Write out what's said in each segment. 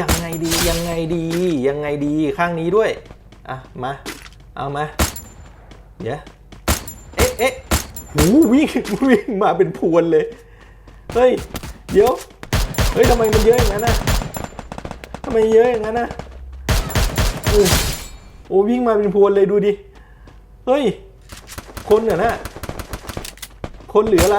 ยังไงดียังไงดียังไงดีข้างนี้ด้วย อะ มา เอามาเดี๋ยวเอ๊ะเอ๊ะหูวิ่งวิ่งมาเป็นพวนเลย เฮ้ย เดี๋ยว เฮ้ยทำไมมันเยอะอย่างนั้นนะทำไมเยอะอย่างนั้นนะโอ้โอ้วิ่งมาเป็นพวนเลยดูดิ เฮ้ย คนเหรอนะคนหรืออะไร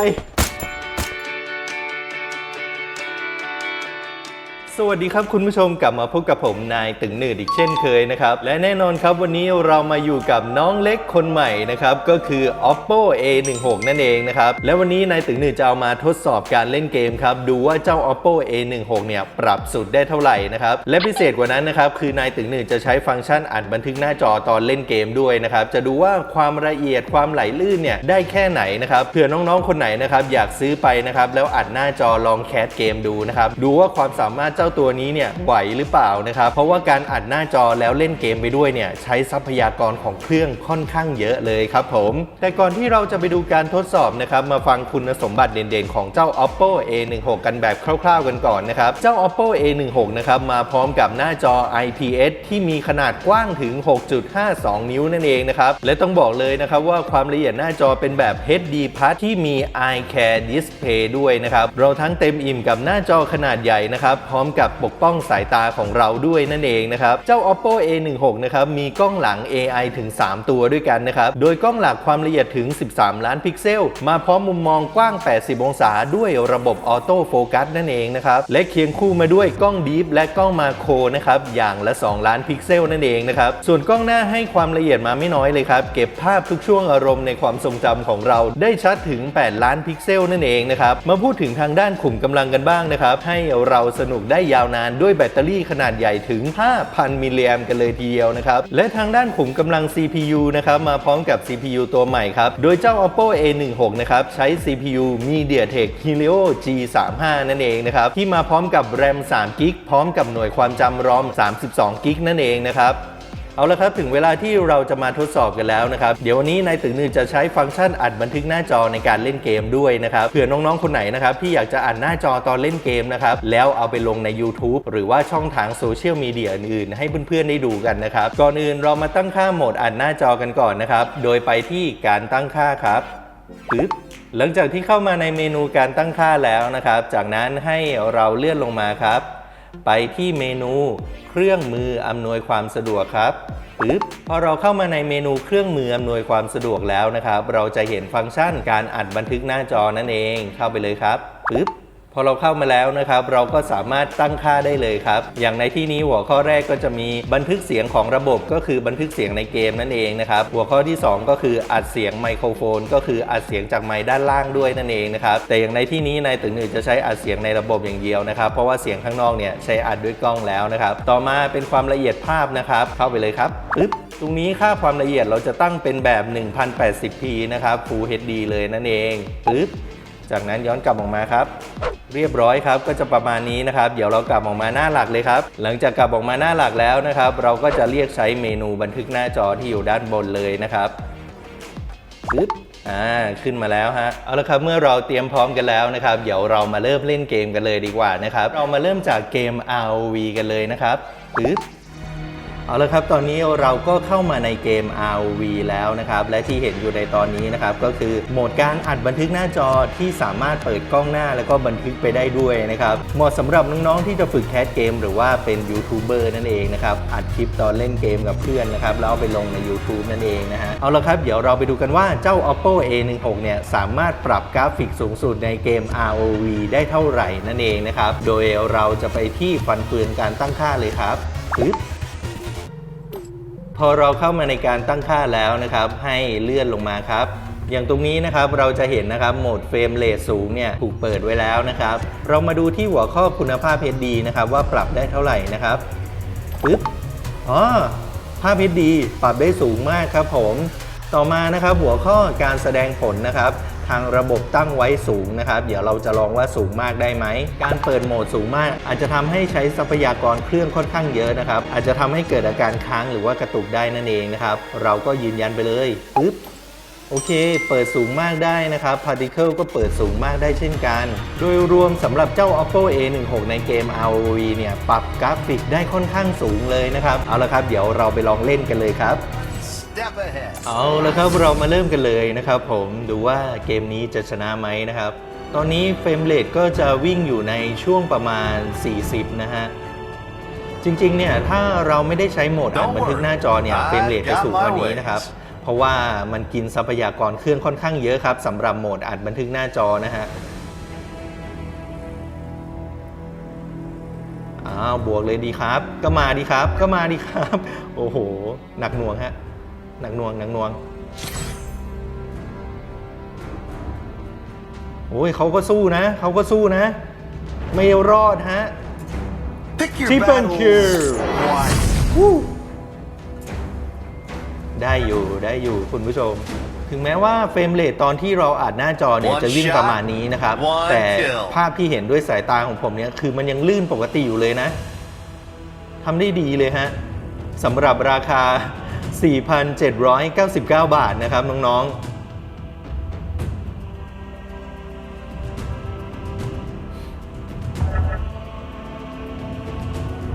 สวัสดีครับคุณผู้ชมกลับมาพบกับผมนายตึงหนืดอีกเช่นเคยนะครับ และแน่นอนครับวันนี้เรามาอยู่กับน้องเล็กคนใหม่นะครับ ก็คือ oppo a16 นั่นเองนะครับ และวันนี้นายตึงหนืดจะเอามาทดสอบการเล่นเกมครับ ดูว่าเจ้า oppo a16 เนี่ยปรับสุดได้เท่าไหร่นะครับ และพิเศษกว่านั้นนะครับ คือนายตึงหนืดจะใช้ฟังก์ชันอัดบันทึกหน้าจอตอนเล่นเกมด้วยนะครับจะดูว่าความละเอียดความไหลลื่นเนี่ยได้แค่ไหนนะครับเผื่อน้องๆคนไหนนะครับอยากซื้อไปนะครับแล้วอัดหน้าจอลองแคสเกมดูนะครับดูว่าความสามารถเจ้าตัวนี้เนี่ยไหวหรือเปล่านะครับ เพราะว่าการอัดหน้าจอแล้วเล่นเกมไปด้วยเนี่ยใช้ทรัพยากรของเครื่องค่อนข้างเยอะเลยครับผม แต่ก่อนที่เราจะไปดูการทดสอบนะครับมาฟังคุณสมบัติเด่นๆ ของเจ้า oppo a16 กันแบบคร่าวๆกันก่อนนะครับ เจ้า oppo a16 นะครับมาพร้อมกับหน้าจอ IPS ที่มีขนาดกว้างถึง 6.52 นิ้วนั่นเองนะครับ และต้องบอกเลยนะครับว่าความละเอียดหน้าจอเป็นแบบ HD Plus ที่มี Eye Care Display ด้วยนะครับ เราทั้งเต็มอิ่มกับหน้าจอขนาดใหญ่นะครับ พร้อมกับปกป้องสายตาของเราด้วยนั่นเองนะครับ เจ้า oppo a16 นะครับ มีกล้องหลัง AI ถึง 3 ตัวด้วยกันนะครับ โดยกล้องหลักความละเอียดถึง 13 ล้านพิกเซล มาพร้อมมุมมองกว้าง 80 องศา ด้วยระบบออโต้โฟกัสนั่นเองนะครับ และเคียงคู่มาด้วยกล้องดีฟและกล้องมาโครนะครับ อย่างละ 2 ล้านพิกเซลนั่นเองนะครับ ส่วนกล้องหน้าให้ความละเอียดมาไม่น้อยเลยครับ เก็บภาพทุกช่วงอารมณ์ในความทรงจำของเราได้ชัดถึง 8 ล้านพิกเซลนั่นเองนะครับ มาพูดถึงทางด้านขุมกำลังกันบ้างนะครับ ให้เราสนุกได้ยาวนานด้วยแบตเตอรี่ขนาดใหญ่ถึง 5,000 มิลลิแอมกันเลยทีเดียวนะครับ และทางด้านขุมกำลัง CPU นะครับมาพร้อมกับ CPU ตัวใหม่ครับ โดยเจ้า oppo a16 นะครับใช้ CPU MediaTek Helio G35 นั่นเองนะครับที่มาพร้อมกับ RAM 3 g b พร้อมกับหน่วยความจำ ROM 32 g b นั่นเองนะครับ เอาละครับถึงเวลาที่เราจะมาทดสอบกันแล้วนะครับ เดี๋ยววันนี้นายตึงนึ่งจะใช้ฟังก์ชันอัดบันทึกหน้าจอในการเล่นเกมด้วยนะครับเผื่อน้องๆคนไหนนะครับที่อยากจะอัดหน้าจอตอนเล่นเกมนะครับแล้วเอาไปลงใน YouTube หรือว่าช่องทางโซเชียลมีเดียอื่นๆให้เพื่อนๆได้ดูกันนะครับก่อนอื่นเรามาตั้งค่าโหมดอัดหน้าจอกันก่อนนะครับโดยไปที่การตั้งค่าครับปึ๊บหลังจากที่เข้ามาในเมนูการตั้งค่าแล้วนะครับ จากนั้นให้เราเลื่อนลงมาครับ ไปที่เมนูเครื่องมืออำนวยความสะดวกครับปึ๊บพอเราเข้ามาในเมนูเครื่องมืออำนวยความสะดวกแล้วนะครับ เราจะเห็นฟังก์ชันการอัดบันทึกหน้าจอนั่นเองเข้าไปเลยครับปึ๊บ อเราเข้ามาแล้วนะครับ เราก็สามารถตั้งค่าได้เลยครับ อย่างในที่นี้หัวข้อแรกก็จะมีบันทึกเสียงของระบบก็คือบันทึกเสียงในเกมนั่นเองนะครับ หัวข้อที่ 2 ก็คืออัดเสียงไมโครโฟน ก็คืออัดเสียงจากไมค์ด้านล่างด้วยนั่นเองนะครับ แต่อย่างในที่นี้นายตึงหนึ่งจะใช้อัดเสียงในระบบอย่างเดียวนะครับ เพราะว่าเสียงข้างนอกเนี่ยใช้อัดด้วยกล้องแล้วนะครับ ต่อมาเป็นความละเอียดภาพนะครับ เข้าไปเลยครับปึ๊บตรงนี้ค่าความละเอียดเราจะตั้งเป็นแบบ 1080p นะครับ Full HD เลยนั่นเองปึ๊บ จากนั้นย้อนกลับออกมาครับ เรียบร้อยครับก็จะประมาณนี้นะครับ เดี๋ยวเรากลับออกมาหน้าหลักเลยครับ หลังจากกลับออกมาหน้าหลักแล้วนะครับ เราก็จะเรียกใช้เมนูบันทึกหน้าจอที่อยู่ด้านบนเลยนะครับปึ๊บอ่าขึ้นมาแล้วฮะเอาละครับเมื่อเราเตรียมพร้อมกันแล้วนะครับ เดี๋ยวเรามาเริ่มเล่นเกมกันเลยดีกว่านะครับ เรามาเริ่มจากเกม ROV กันเลยนะครับปึ๊บ เอาละครับ ตอนนี้เราก็เข้ามาในเกม ROV แล้วนะครับ และที่เห็นอยู่ในตอนนี้นะครับ ก็คือโหมดการอัดบันทึกหน้าจอที่สามารถเปิดกล้องหน้าแล้วก็บันทึกไปได้ด้วยนะครับ เหมาะสำหรับน้องๆที่จะฝึกแคสเกม หรือว่าเป็นยูทูบเบอร์นั่นเองนะครับ อัดคลิปตอนเล่นเกมกับเพื่อนนะครับ แล้วเอาไปลงใน YouTube นั่นเองนะฮะ เอาละครับ เดี๋ยวเราไปดูกันว่าเจ้า oppo a16 เนี่ยสามารถปรับกราฟิกสูงสุดในเกม ROV ได้เท่าไหร่นั่นเองนะครับ โดยเราจะไปที่ฟันเฟืองการตั้งค่าเลยครับปึ๊บ พอเราเข้ามาในการตั้งค่าแล้วนะครับ ให้เลื่อนลงมาครับ อย่างตรงนี้นะครับเราจะเห็นนะครับโหมดเฟรมเรทสูงเนี่ยถูกเปิดไว้แล้วนะครับ เรามาดูที่หัวข้อคุณภาพ HD นะครับว่าปรับได้เท่าไหร่นะครับปึ๊บอ๋อภาพ HD ปรับได้สูงมากครับผม ต่อมานะครับหัวข้อการแสดงผลนะครับ ทางระบบตั้งไว้สูงนะครับ เดี๋ยวเราจะลองว่าสูงมากได้ไหม การเปิดโหมดสูงมาก อาจจะทำให้ใช้ทรัพยากรเครื่องค่อนข้างเยอะนะครับ อาจจะทำให้เกิดอาการค้างหรือว่ากระตุกได้นั่นเองนะครับ เราก็ยืนยันไปเลยปึ๊บโอเค เปิดสูงมากได้นะครับ Particle ก็เปิดสูงมากได้เช่นกัน โดยรวมสำหรับเจ้า Oppo A16 ในเกม ROV เนี่ย ปรับกราฟิกได้ค่อนข้างสูงเลยนะครับ เอาละครับ เดี๋ยวเราไปลองเล่นกันเลยครับ เอาละครับเรามาเริ่มกันเลยนะครับผมดูว่าเกมนี้จะชนะไหมนะครับ ตอนนี้เฟรมเรทก็จะวิ่งอยู่ในช่วงประมาณ 40 นะฮะ จริงๆเนี่ยถ้าเราไม่ได้ใช้โหมดอ่านบันทึกหน้าจอเนี่ยเฟรมเรทจะสูงกว่านี้นะครับ เพราะว่ามันกินทรัพยากรเครื่องค่อนข้างเยอะครับสำหรับโหมดอัดบันทึกหน้าจอนะฮะอ้าวบวกเลยดีครับ ก็มาดีครับ ก็มาดีครับ โอ้โห หนักหน่วงฮะ หนักหน่วงหนักหน่วงโอ้ยเขาก็สู้นะ เขาก็สู้นะ ไม่รอดฮะ Pick your Triple battles kill. wisely. ได้อยู่ได้อยู่คุณผู้ชม ถึงแม้ว่าเฟรมเรทตอนที่เราอัดหน้าจอเนี่ย One จะวิ่ง shot, ประมาณนี้นะครับ one แต่ kill ภาพที่เห็นด้วยสายตาของผมเนี่ย คือมันยังลื่นปกติอยู่เลยนะทำได้ดีเลยฮะสำหรับราคา 4,799 บาทนะครับน้องๆ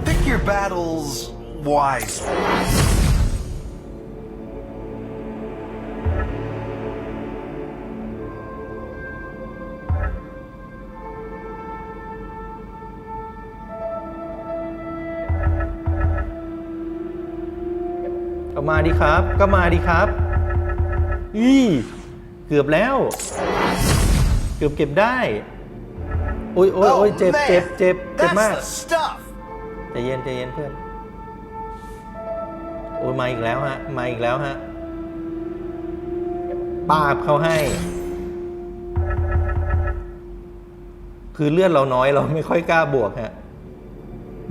Pick your battles wisely. ก็มาดีครับ ก็มาดีครับอีเกือบแล้ว เกือบเก็บได้ โอ้ยโอ้ยโอ้ย Oh, เจ็บ man. เจ็บเจ็บเจ็บ That's มาก the stuff. ใจเย็นใจเย็นเพื่อน โอ้ยมาอีกแล้วฮะ มาอีกแล้วฮะปาบเขาให้ คือเลือดเราน้อยเราไม่ค่อยกล้าบวกฮะ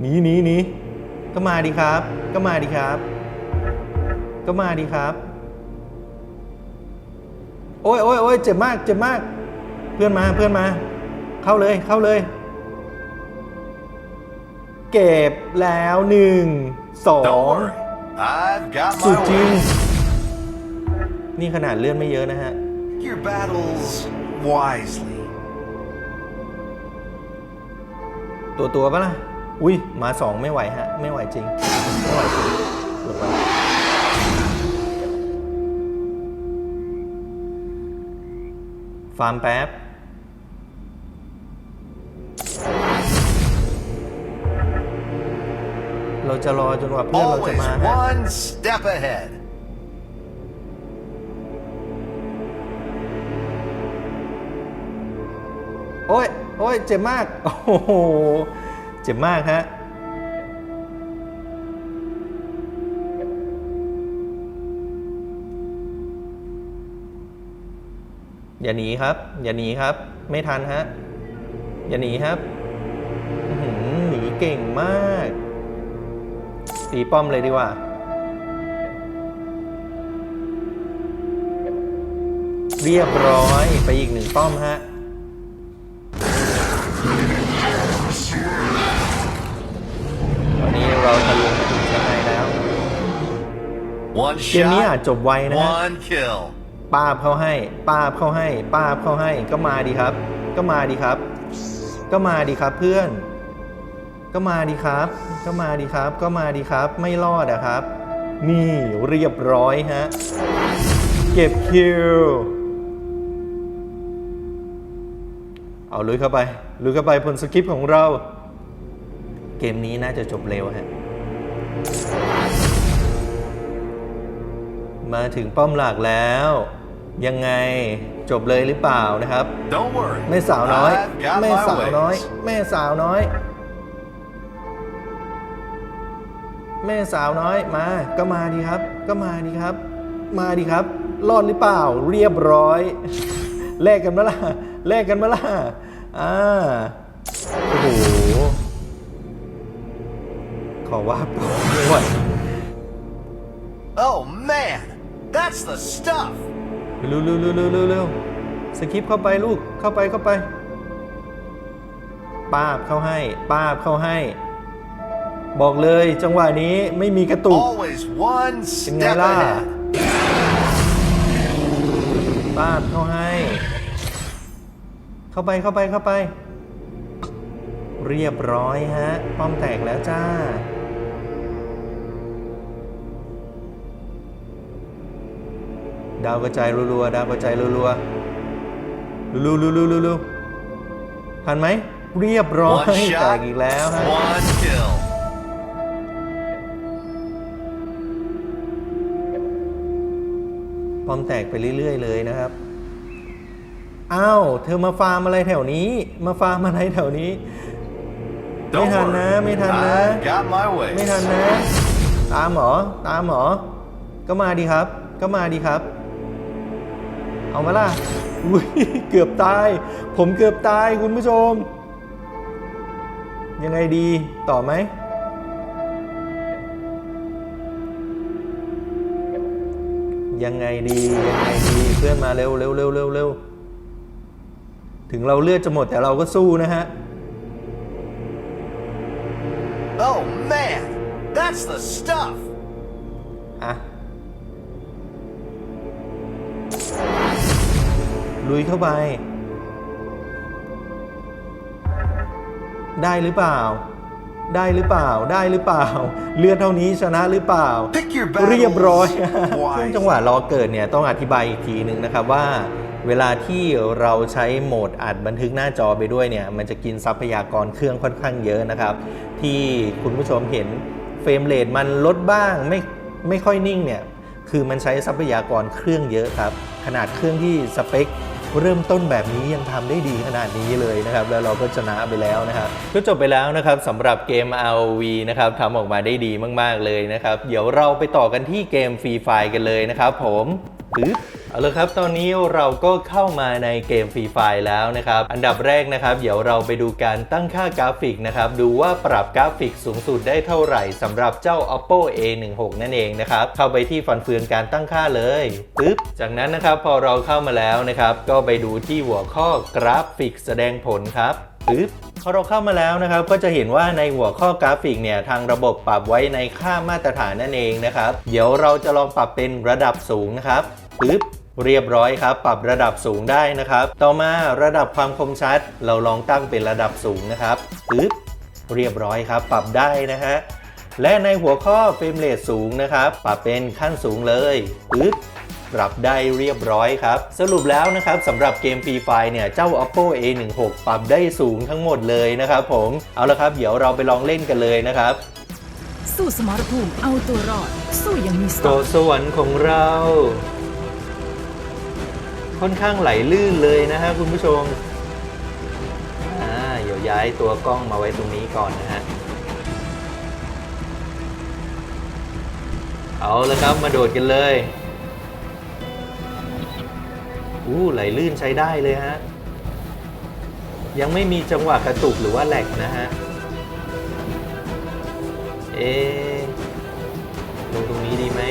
หนีหนีหนีก็มาดีครับ ก็มาดีครับ ก็มาดีครับ โอ้ยโอ้ยโอ้ยเจ็บมาก เจ็บมาก เพื่อนมาเพื่อนมา เข้าเลยเข้าเลย เก็บแล้วหนึ่งสอง Don't worry. I've got สุด my จริง ways. นี่ขนาดเลื่อนไม่เยอะนะฮะ Pick your battles wisely. ตัวตัวปะล่ะ อุ้ยมาสองไม่ไหวฮะ ไม่ไหวจริง ไม่ไหวจริงหลบไป ฟาร์มแป๊บ เราจะรอจนกว่าเพื่อนเราจะ Always มาฮะ one step ahead. โอ้ย โอ้ย เจ็บมาก โอ้โห เจ็บมากฮะ อย่าหนีครับ อย่าหนีครับ ไม่ทันฮะ อย่าหนีครับอื้อหือหนีเก่งมากตีป้อมเลยดีกว่า เรียบร้อยไปอีกหนึ่งป้อมฮะตอนนี้เราทะลุมาถึงเชียงรายแล้ว One เกมนี้อาจ shot, จบไวนะฮะ one kill. ป้าบเข้าให้ ป้าบเข้าให้ ป้าบเข้าให้ ก็มาดีครับ ก็มาดีครับ ก็มาดีครับเพื่อน ก็มาดีครับ ก็มาดีครับ ก็มาดีครับ ไม่รอดอะครับ นี่เรียบร้อยฮะ เก็บคิว เอาลุยเข้าไป ลุยเข้าไปบนสคริปของเรา เกมนี้น่าจะจบเร็วฮะมาถึงป้อมหลักแล้ว ยังไงจบเลยหรือเปล่านะครับ Don't worry. แม่สาวน้อย I've got แม่ my สาวน้อย ways. แม่สาวน้อย แม่สาวน้อยมา ก็มาดีครับ ก็มาดีครับ มาดีครับ รอดหรือเปล่า เรียบร้อย แลกกันมาล่ะแลกกันมาล่ะอ่าโอ้โหขอว่าต่อไม่ไหว Oh man, that's the stuff. เร็วเร็วเร็วเร็วเร็วเร็วสคริปต์เข้าไปลูกเข้าไปเข้าไปป้าบเข้าให้ป้าบเข้าให้ บอกเลยจังหวะนี้ไม่มีกระตุก Always one เป็นไง step ล่ะ ahead. ปาดเข้าให้ เข้าไปเข้าไปเข้าไป เรียบร้อยฮะ ป้อมแตกแล้วจ้า ดาวกระจายรัวๆดาวกระจายรัวๆรัวๆรัวๆๆๆทันไหมเรียบร้อย One แต shot, กอีกแล้วฮะ one kill. ป้อมแตกไปเรื่อยๆเลยนะครับอ้าวเธอมาฟาร์มอะไรแถวนี้ มาฟาร์มอะไรแถวนี้ ไม่ Don't ทันนะ worry. ไม่ทันนะ I got my way. ไม่ทันนะ ตามเหรอตามเหรอก็มาดีครับ ก็มาดีครับ เอามาล่ะอุ้ยเกือบตาย ผมเกือบตายคุณผู้ชม ยังไงดีต่อไหมยังไงดียังไงดีเพื่อนมาเร็วเร็วเร็วเร็วเร็วถึงเราเลือดจะหมดแต่เราก็สู้นะฮะ Oh man, that's the stuff. อะ ลุยเข้าไป ได้หรือเปล่า ได้หรือเปล่า ได้หรือเปล่า เลือดเท่านี้ชนะหรือเปล่า Pick your battles เรียบร้อย wisely. ช่วงจังหวะรอเกิดเนี่ยต้องอธิบายอีกทีหนึ่งนะครับว่า เวลาที่เราใช้โหมดอัดบันทึกหน้าจอไปด้วยเนี่ย มันจะกินทรัพยากรเครื่องค่อนข้างเยอะนะครับ ที่คุณผู้ชมเห็นเฟรมเรทมันลดบ้างไม่ไม่ค่อยนิ่งเนี่ยคือมันใช้ทรัพยากรเครื่องเยอะครับ ขนาดเครื่องที่สเปค เริ่มต้นแบบนี้ยังทำได้ดีขนาดนี้เลยนะครับ แล้วเราก็ชนะไปแล้วนะครับก็จบไปแล้วนะครับสำหรับเกม ROV นะครับทำออกมาได้ดีมากๆเลยนะครับ เดี๋ยวเราไปต่อกันที่เกมฟรีไฟกันเลยนะครับผมปึ๊บเอาละครับ ตอนนี้เราก็เข้ามาในเกมฟรีไฟแล้วนะครับ อันดับแรกนะครับ เดี๋ยวเราไปดูการตั้งค่ากราฟิกนะครับ ดูว่าปรับกราฟิกสูงสุดได้เท่าไหร่สำหรับเจ้า oppo a16 นั่นเองนะครับ เข้าไปที่ฟันเฟืองการตั้งค่าเลยปึ๊บจากนั้นนะครับพอเราเข้ามาแล้วนะครับ ก็ไปดูที่หัวข้อกราฟิกแสดงผลครับปึ๊บพอเราเข้ามาแล้วนะครับ ก็จะเห็นว่าในหัวข้อกราฟิกเนี่ย ทางระบบปรับไว้ในค่ามาตรฐานนั่นเองนะครับ เดี๋ยวเราจะลองปรับเป็นระดับสูงนะครับปึ๊บเรียบร้อยครับ ปรับระดับสูงได้นะครับ ต่อมาระดับความคมชัด เราลองตั้งเป็นระดับสูงนะครับปึ๊บเรียบร้อยครับ ปรับได้นะฮะและในหัวข้อเฟรมเรทสูงนะครับ ปรับเป็นขั้นสูงเลยปึ๊บ รับได้เรียบร้อยครับ สรุปแล้วนะครับสำหรับเกม Free Fire เนี่ย เจ้า Oppo A16 ปรับได้สูงทั้งหมดเลยนะครับผม เอาละครับ เดี๋ยวเราไปลองเล่นกันเลยนะครับสู้สมรภูมิเอาตัวรอด สู้อย่างมีสติเกาะสวรรค์ของเรา ค่อนข้างไหลลื่นเลยนะฮะคุณผู้ชมอ่าเดี๋ยวย้ายตัวกล้องมาไว้ตรงนี้ก่อนนะฮะเอาละครับมาโดดกันเลย อู้ไหลลื่นใช้ได้เลยฮะ ยังไม่มีจังหวะกระตุกหรือว่าแหลกนะฮะ เอลงตรงนี้ดีไหม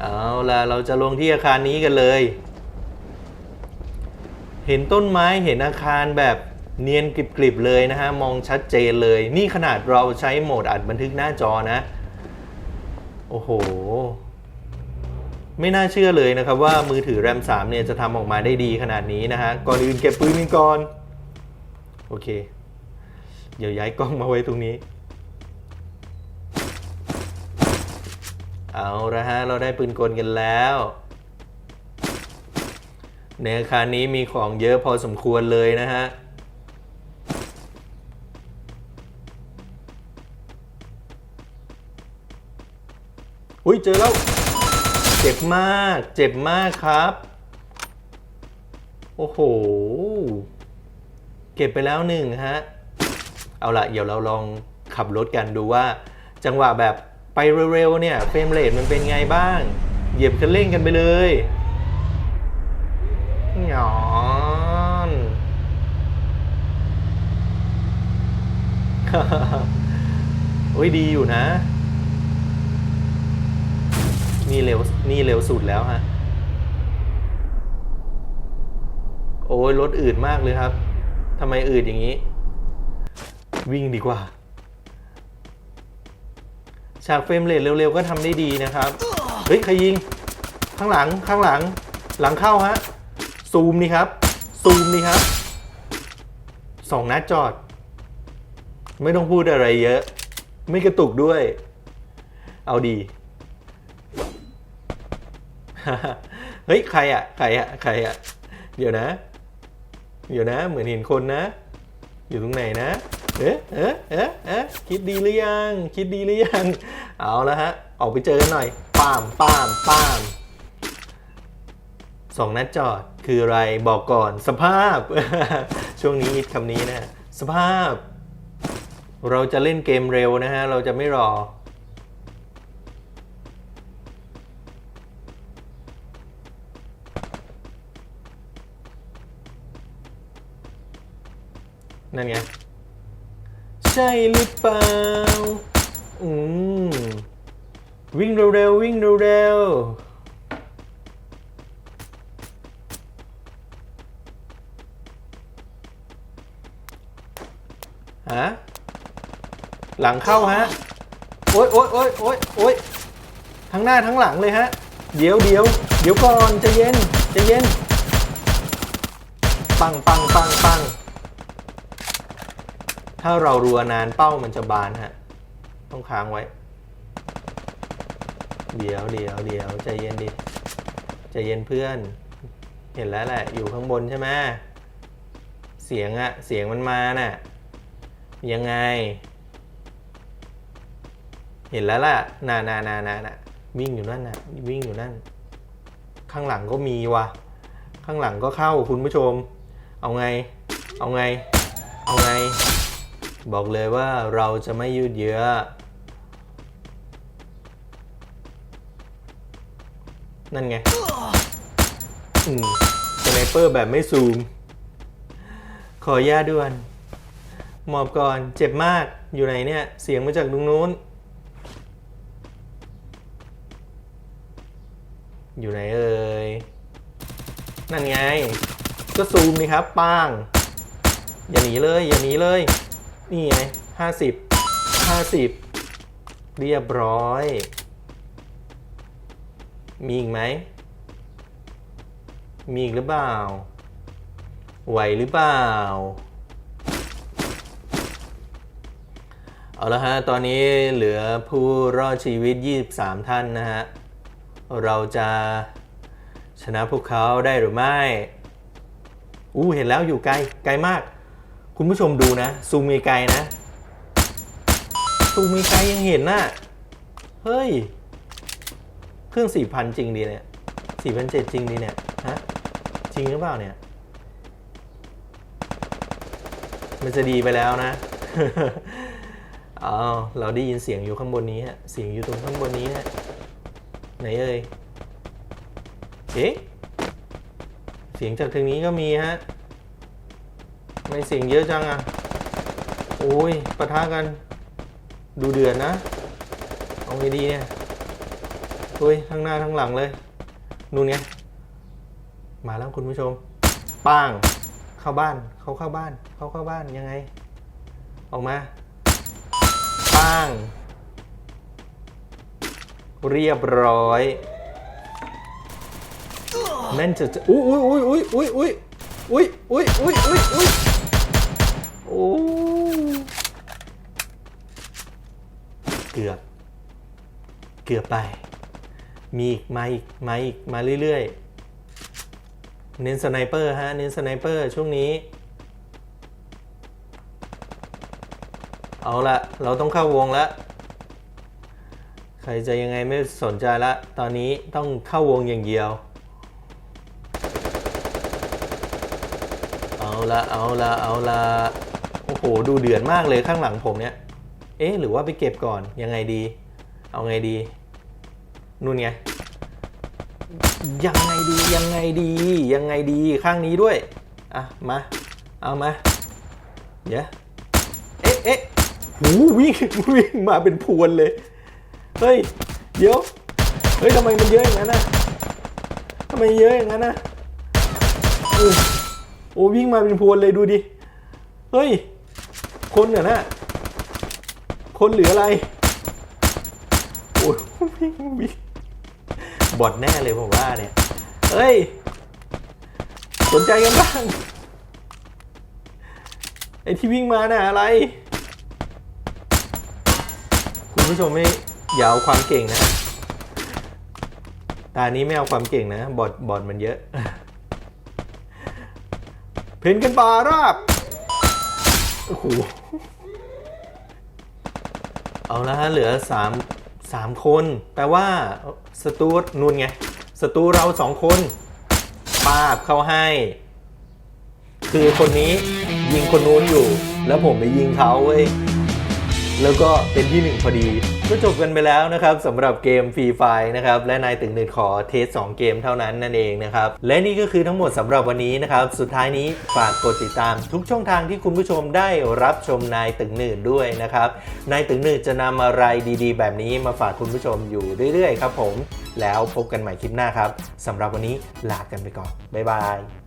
เอาล่ะ เราจะลงที่อาคารนี้กันเลย เห็นต้นไม้เห็นอาคารแบบเนียนกริบๆเลยนะฮะ มองชัดเจนเลย นี่ขนาดเราใช้โหมดอัดบันทึกหน้าจอนะ โอ้โห ไม่น่าเชื่อเลยนะครับว่ามือถือแรม3เนี่ยจะทำออกมาได้ดีขนาดนี้นะฮะ ก่อนอื่นเก็บปืนกันก่อน โอเค เดี๋ยวย้ายกล้องมาไว้ตรงนี้ เอาละฮะ เราได้ปืนกลกันแล้วในอาคารนี้มีของเยอะพอสมควรเลยนะฮะ อุ้ยเจอแล้ว เจ็บมาก เจ็บมากครับ โอ้โห เก็บไปแล้วหนึ่งฮะ เอาละเดี๋ยวเราลองขับรถกันดูว่า จังหวะแบบไปเร็วๆเนี่ยเฟรมเรทมันเป็นไงบ้าง เหยียบคันเร่งกันไปเลยหยอนโอ้ยดีอยู่นะ นี่เร็วนี่เร็วสุดแล้วฮะ โอ้ยรถอืดมากเลยครับทำไมอืดอย่างนี้ วิ่งดีกว่า ฉากเฟรมเรทเร็วๆก็ทำได้ดีนะครับ เฮ้ยใครยิง ข้างหลังข้างหลัง หลังเข้าฮะ ซูมนี่ครับ ซูมนี่ครับสองนัดจอด ไม่ต้องพูดอะไรเยอะ ไม่กระตุกด้วย เอาดี เฮ้ย ใครอะใครอะใครอะเดี๋ยวนะ เดี๋ยวนะ เหมือนเห็นคนนะ อยู่ตรงไหนนะ เอ๊ะเอ๊ะเอ๊ะเอ๊ะคิดดีหรือยัง คิดดีหรือยัง เอาแล้วฮะ ออกไปเจอกันหน่อยปามปามปามสองนัดจอดคืออะไรบอกก่อนสภาพ ช่วงนี้ฮิตคำนี้นะ สภาพ เราจะเล่นเกมเร็วนะฮะ เราจะไม่รอ นั่นไง ใช่หรือเปล่า อืม วิ่งเร็วๆวิ่งเร็วๆฮะหลังเข้าฮะ โอ๊ยโอ๊ยโอ๊ยโอ๊ยโอ๊ยทั้งหน้าทั้งหลังเลยฮะ เดี๋ยวเดี๋ยวเดี๋ยวก่อนจะเย็นจะเย็น ปังปังปังปัง ถ้าเรารัวนานเป้ามันจะบานฮะ ต้องค้างไว้ เดี๋ยวเดี๋ยวเดี๋ยวใจเย็นดิใจเย็นเพื่อน เห็นแล้วแหละ อยู่ข้างบนใช่ไหมเสียงอะเสียงมันมาน่ะ ยังไง เห็นแล้วล่ะน่าน่าน่าน่าน่ะวิ่งอยู่นั่นน่ะ วิ่งอยู่นั่น ข้างหลังก็มีวะข้างหลังก็เข้าคุณผู้ชม เอาไง เอาไง เอาไง บอกเลยว่าเราจะไม่ยืดเยื้อ นั่นไง อืมสไนเปอร์แบบไม่ซูม ขออนุญาด่วน หมอบก่อน เจ็บมาก อยู่ไหนเนี่ย เสียงมาจากตรงนู้น อยู่ไหนเอ่ย นั่นไง ก็ซูมนี่ครับ ป้าง อย่าหนีเลย อย่าหนีเลย นี่ไงห้าสิบห้าสิบเรียบร้อย มีอีกไหม มีอีกหรือเปล่า ไหวหรือเปล่า เอาละฮะ ตอนนี้เหลือผู้รอดชีวิต 23 ท่านนะฮะ เราจะชนะพวกเขาได้หรือไม่ อู้เห็นแล้วอยู่ไกล ไกลมาก คุณผู้ชมดูนะ ซูมไกลนะ ซูมไกลยังเห็นน่ะ เฮ้ย เครื่อง4,000จริงดีเนี่ย4,700จริงดีเนี่ยฮะจริงหรือเปล่าเนี่ย มันจะดีไปแล้วนะอ้าเราได้ยินเสียงอยู่ข้างบนนี้ฮะ เสียงอยู่ตรงข้างบนนี้ฮะ ไหนเอ่ย เอ๊ะ เสียงจากทางนี้ก็มีฮะ ไม่เสียงเยอะจังอะ โอ้ยปะทะกัน ดูเดือดนะ เอาไงดีเนี่ยโอ้ยทั้งหน้าทั้งหลังเลย นู่นไง มาแล้วคุณผู้ชม ป้าง เข้าบ้าน เขาเข้าบ้าน เขาเข้าบ้านยังไง ออกมา ป้าง เรียบร้อยนั่นจะจะอุ้ยอุ้ยอุ้ยอุ้ยอุ้ยอุ้ยอุ้ยอุ้ยอุ้ยอุ้ย อ้เกือบ เกือบไป มีอีกมาอีกมาอีกมาเรื่อยๆ เน้นสไนเปอร์ฮะ เน้นสไนเปอร์ช่วงนี้ เอาละเราต้องเข้าวงแล้ว ใครจะยังไงไม่สนใจละ ตอนนี้ต้องเข้าวงอย่างเดียวเอาละเอาละเอาละ หดูเดือดมากเลยข้างหลังผมเนี่ย เอ๊ะ หรือว่าไปเก็บก่อน ยังไงดี เอาไงดี นู่นไง ยังไงดี ยังไงดี ยังไงดี ข้างนี้ด้วย อะ มา เอามา เดี๋ยว เอ๊ะเอ๊ะหูวิ่งวิ่งมาเป็นพวนเลย เฮ้ย เดี๋ยว เฮ้ยทำไมมันเยอะอย่างนั้นนะทำไมเยอะอย่างนั้นนะโอ้โอ้วิ่งมาเป็นพวนเลยดูดิ เฮ้ย คนเหรอนะคนหรืออะไร โอ้ยวิ่งวิ่งบอทแน่เลยผมว่าเนี่ย เฮ้ย สนใจกันบ้าง ไอ้ที่วิ่งมาน่ะอะไร คุณผู้ชมไม่อย่าเอาความเก่งนะ ตานี้ไม่เอาความเก่งนะ บอทบอทมันเยอะ เพนกันปาราบ โอ้โห เอาละฮะเหลือ3 3 คน แปลว่าสตูดนูนไงสตูเราสองคนปาบเข้าให้ คือคนนี้ยิงคนนู้นอยู่ แล้วผมไปยิงเขาเว้ยแล้วก็เป็นที่หนึ่งพอดี ก็จบกันไปแล้วนะครับสำหรับเกมฟรีไฟนะครับและนายตึงหนึ่งขอเทส 2 เกมเท่านั้นนั่นเองนะครับและนี่ก็คือทั้งหมดสำหรับวันนี้นะครับสุดท้ายนี้ฝากกดติดตาม ทุกช่องทางที่คุณผู้ชมได้รับชมนายตึงหนึ่งด้วยนะครับนายตึงหนึ่งจะนำอะไรดีๆ แบบนี้มาฝากคุณผู้ชมอยู่เรื่อยๆครับผมแล้วพบกันใหม่คลิปหน้าครับสำหรับวันนี้ลากันไปก่อนบ๊ายบาย